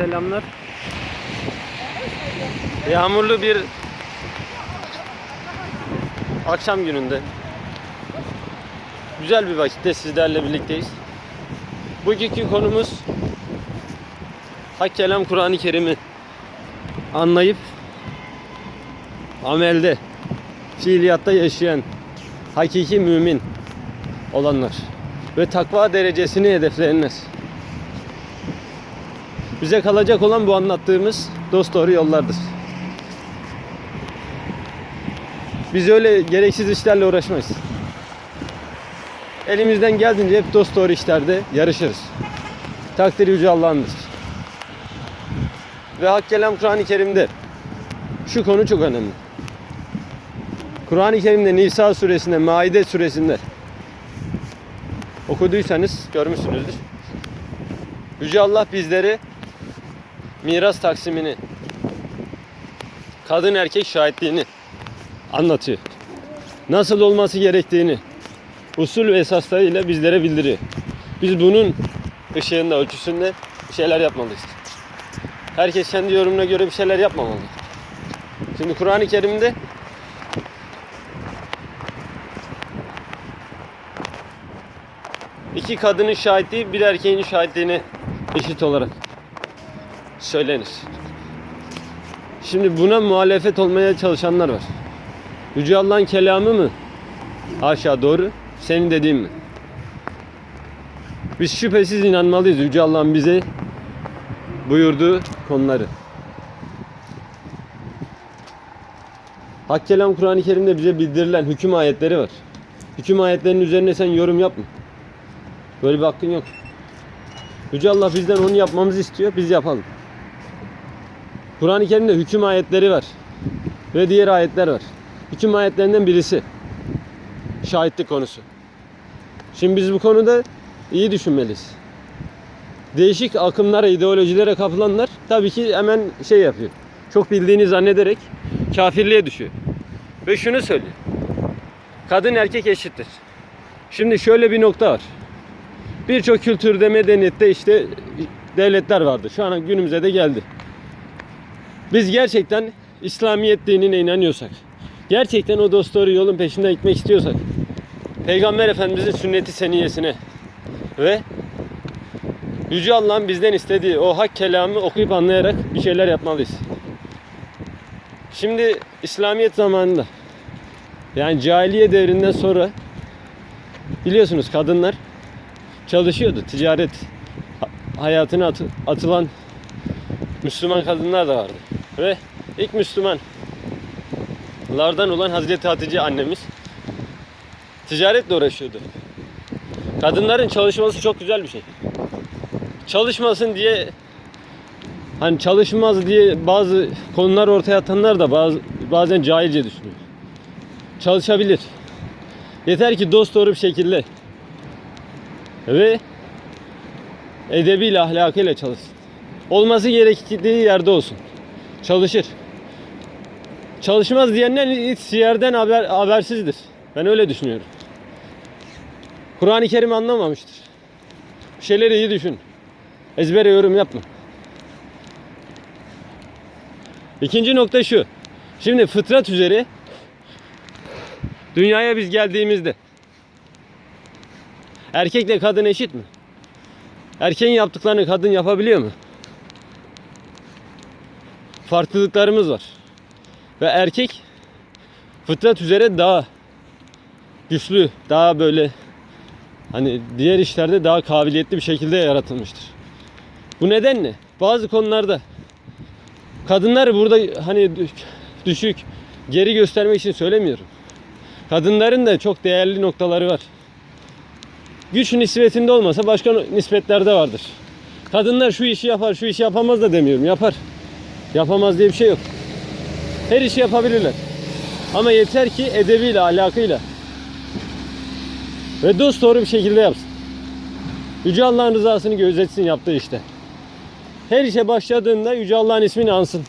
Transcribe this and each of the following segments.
selamlar. Yağmurlu bir akşam gününde güzel bir vakitte sizlerle birlikteyiz. Bugünkü konumuz Hak Kelam Kur'an-ı Kerim'i anlayıp amelde, fiiliyatta yaşayan hakiki mümin olanlar ve takva derecesini hedefleyenler. Bize kalacak olan bu anlattığımız dost doğru yollardır. Biz öyle gereksiz işlerle uğraşmayız. Elimizden geldiğince hep dost doğru işlerde yarışırız. Takdir yüce Allah'ındır. Ve Hak Kelam Kur'an-ı Kerim'de şu konu çok önemli. Kur'an-ı Kerim'de Nisa suresinde, Maide suresinde okuduysanız görmüşsünüzdür. Yüce Allah bizleri miras taksimini, kadın erkek şahitliğini anlatıyor. Nasıl olması gerektiğini usul ve esaslarıyla bizlere bildiriyor. Biz bunun ışığında, ölçüsünde şeyler yapmalıyız. Herkes kendi yorumuna göre bir şeyler yapmamalı. Şimdi Kur'an-ı Kerim'de iki kadının şahitliği bir erkeğin şahitliğine eşit olarak söylenir. Şimdi buna muhalefet olmaya çalışanlar var. Yüce Allah'ın kelamı mı? Haşa doğru. Senin dediğin mi? Biz şüphesiz inanmalıyız Yüce Allah'ın bize buyurduğu konuları. Hak kelam Kur'an-ı Kerim'de bize bildirilen hüküm ayetleri var. Hüküm ayetlerinin üzerine sen yorum yapma. Böyle bir hakkın yok. Yüce Allah bizden onu yapmamızı istiyor. Biz yapalım. Kur'an-ı Kerim'de hüküm ayetleri var. Ve diğer ayetler var. Hüküm ayetlerinden birisi. Şahitlik konusu. Şimdi biz bu konuda iyi düşünmeliyiz. Değişik akımlara, ideolojilere kapılanlar tabii ki hemen şey yapıyor. Çok bildiğini zannederek kafirliğe düşüyor. Ve şunu söylüyor. Kadın erkek eşittir. Şimdi şöyle bir nokta var. Birçok kültürde, medeniyette işte devletler vardı. Şu an günümüze de geldi. Biz gerçekten İslamiyet dinine inanıyorsak, gerçekten o dost doğru yolun peşinden gitmek istiyorsak, Peygamber Efendimizin sünneti seniyesine ve Yüce Allah'ın bizden istediği o hak kelamı okuyup anlayarak bir şeyler yapmalıyız. Şimdi İslamiyet zamanında yani cahiliye devrinden sonra biliyorsunuz kadınlar çalışıyordu. Ticaret hayatına atı- atılan Müslüman kadınlar da vardı. Ve ilk Müslümanlardan olan Hazreti Hatice annemiz ticaretle uğraşıyordu. Kadınların çalışması çok güzel bir şey. Çalışmasın diye hani çalışmaz diye bazı konular ortaya atanlar da bazı bazen cahilce düşünüyor. Çalışabilir. Yeter ki dost doğru bir şekilde ve edebiyle, ahlakıyla çalışsın. Olması gerektiği yerde olsun. Çalışır. Çalışmaz diyenler hiç yerden haber, habersizdir. Ben öyle düşünüyorum. Kur'an-ı Kerim anlamamıştır. Bir şeyleri iyi düşün. Ezbere yorum yapma. İkinci nokta şu. Şimdi fıtrat üzere dünyaya biz geldiğimizde erkekle kadın eşit mi? Erkeğin yaptıklarını kadın yapabiliyor mu? Farklılıklarımız var. Ve erkek fıtrat üzere daha güçlü, daha böyle hani diğer işlerde daha kabiliyetli bir şekilde yaratılmıştır. Bu nedenle bazı konularda kadınlar burada hani düşük, geri göstermek için söylemiyorum. Kadınların da çok değerli noktaları var. Güç nispetinde olmasa başka nispetlerde vardır. Kadınlar şu işi yapar, şu işi yapamaz da demiyorum. Yapar. Yapamaz diye bir şey yok. Her işi yapabilirler. Ama yeter ki edebiyle, ahlakıyla ve dost doğru bir şekilde yapsın. Yüce Allah'ın rızasını gözetsin yaptığı işte. Her işe başladığında Yüce Allah'ın ismini ansın.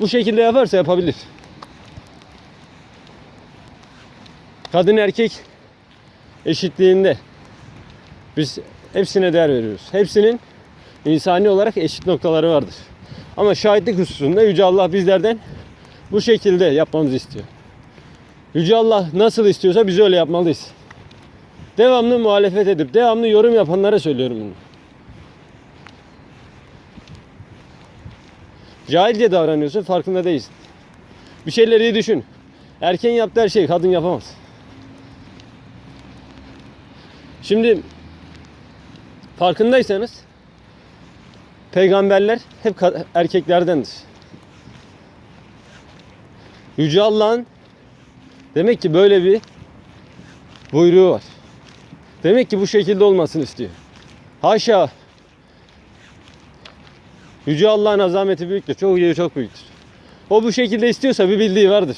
Bu şekilde yaparsa yapabilir. Kadın erkek eşitliğinde biz hepsine değer veriyoruz. Hepsinin insani olarak eşit noktaları vardır. Ama şahitlik hususunda Yüce Allah bizlerden bu şekilde yapmamızı istiyor. Yüce Allah nasıl istiyorsa biz öyle yapmalıyız. Devamlı muhalefet edip devamlı yorum yapanlara söylüyorum bunu. Cahilce davranıyorsun farkında değilsin. Bir şeyleri iyi düşün. Erken yaptığı her şeyi kadın yapamaz. Şimdi farkındaysanız peygamberler hep erkeklerdendir. Yüce Allah'ın demek ki böyle bir buyruğu var. Demek ki bu şekilde olmasını istiyor. Haşa. Yüce Allah'ın azameti büyüktür. Çok iyi, çok büyüktür. O bu şekilde istiyorsa bir bildiği vardır.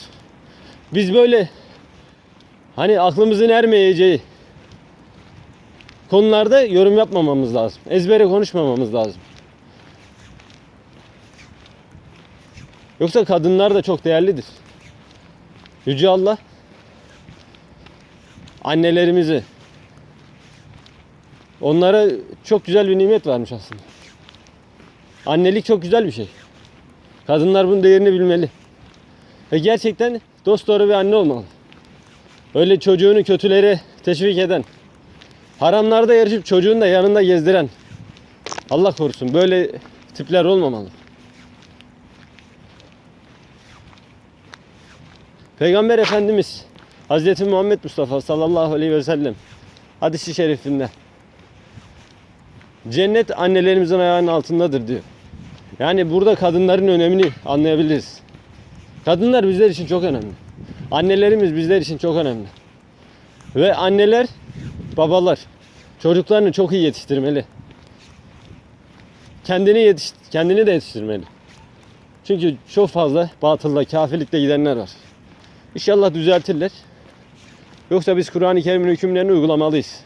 Biz böyle hani aklımızın ermeyeceği konularda yorum yapmamamız lazım. Ezbere konuşmamamız lazım. Yoksa kadınlar da çok değerlidir. Yüce Allah annelerimizi onlara çok güzel bir nimet vermiş aslında. Annelik çok güzel bir şey. Kadınlar bunun değerini bilmeli. Ve gerçekten dost doğru bir anne olmalı. Öyle çocuğunu kötülere teşvik eden, haramlarda yarışıp çocuğunu da yanında gezdiren, Allah korusun böyle tipler olmamalı. Peygamber Efendimiz Hazreti Muhammed Mustafa sallallahu aleyhi ve sellem hadisi şerifinde cennet annelerimizin ayağının altındadır diyor. Yani burada kadınların önemini anlayabiliriz. Kadınlar bizler için çok önemli. Annelerimiz bizler için çok önemli. Ve anneler, babalar çocuklarını çok iyi yetiştirmeli. Kendini yetiş kendini de yetiştirmeli. Çünkü çok fazla batılla, kafirlikle gidenler var. İnşallah düzeltirler. Yoksa biz Kur'an-ı Kerim'in hükümlerini uygulamalıyız.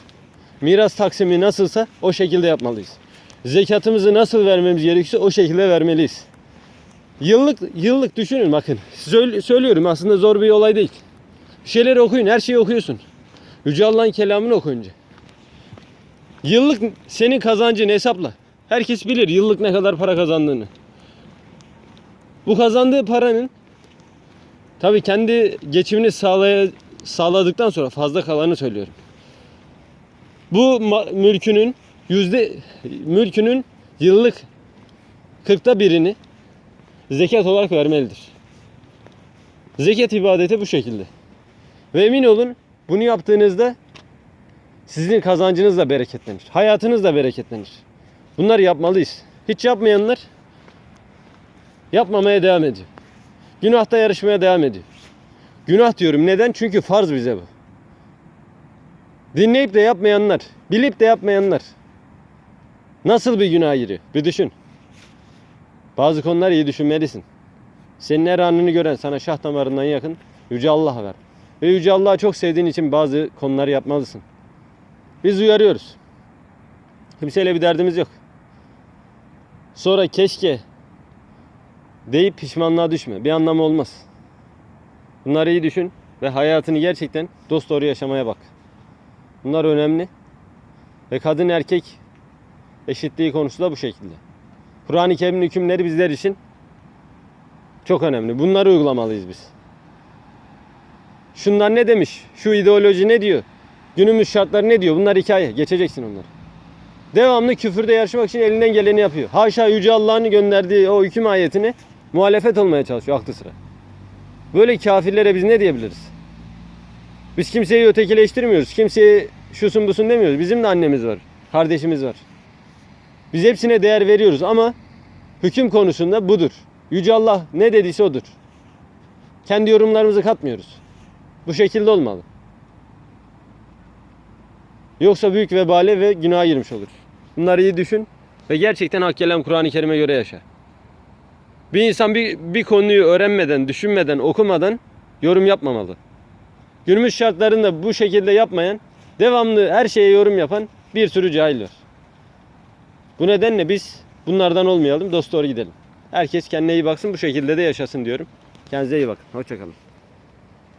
Miras taksimi nasılsa o şekilde yapmalıyız. Zekatımızı nasıl vermemiz gerekiyorsa o şekilde vermeliyiz. Yıllık yıllık düşünün bakın. Söylüyorum aslında zor bir olay değil. Şeyleri okuyun, her şeyi okuyorsun. Yüce Allah'ın kelamını oku önce. Yıllık senin kazancını hesapla. Herkes bilir yıllık ne kadar para kazandığını. Bu kazandığı paranın tabii kendi geçimini sağlaya, sağladıktan sonra fazla kalanı söylüyorum. Bu mülkünün yüzde mülkünün yıllık kırkta birini zekat olarak vermelidir. Zekat ibadeti bu şekilde. Ve emin olun bunu yaptığınızda sizin kazancınız da bereketlenir. Hayatınız da bereketlenir. Bunları yapmalıyız. Hiç yapmayanlar yapmamaya devam ediyor. Günahta yarışmaya devam ediyor. Günah diyorum. Neden? Çünkü farz bize bu. Dinleyip de yapmayanlar, bilip de yapmayanlar nasıl bir günah giriyor? Bir düşün. Bazı konular iyi düşünmelisin. Senin her anını gören sana şah damarından yakın Yüce Allah ver. Ve Yüce Allah'ı çok sevdiğin için bazı konuları yapmalısın. Biz uyarıyoruz. Kimseyle bir derdimiz yok. Sonra keşke deyip pişmanlığa düşme. Bir anlamı olmaz. Bunları iyi düşün ve hayatını gerçekten dost doğru yaşamaya bak. Bunlar önemli. Ve kadın erkek eşitliği konusu da bu şekilde. Kur'an-ı Kerim'in hükümleri bizler için çok önemli. Bunları uygulamalıyız biz. Şunlar ne demiş? Şu ideoloji ne diyor? Günümüz şartları ne diyor? Bunlar hikaye. Geçeceksin onları. Devamlı küfürde yarışmak için elinden geleni yapıyor. Haşa Yüce Allah'ın gönderdiği o hüküm ayetini muhalefet olmaya çalışıyor aklı sıra. Böyle kafirlere biz ne diyebiliriz? Biz kimseyi ötekileştirmiyoruz. Kimseye şusun busun demiyoruz. Bizim de annemiz var. Kardeşimiz var. Biz hepsine değer veriyoruz ama hüküm konusunda budur. Yüce Allah ne dediyse odur. Kendi yorumlarımızı katmıyoruz. Bu şekilde olmalı. Yoksa büyük vebale ve günaha girmiş olur. Bunları iyi düşün ve gerçekten hak kelam Kur'an-ı Kerim'e göre yaşa. Bir insan bir, bir konuyu öğrenmeden, düşünmeden, okumadan yorum yapmamalı. Günümüz şartlarında bu şekilde yapmayan, devamlı her şeye yorum yapan bir sürü cahil var. Bu nedenle biz bunlardan olmayalım, dost doğru gidelim. Herkes kendine iyi baksın, bu şekilde de yaşasın diyorum. Kendinize iyi bakın. Hoşçakalın.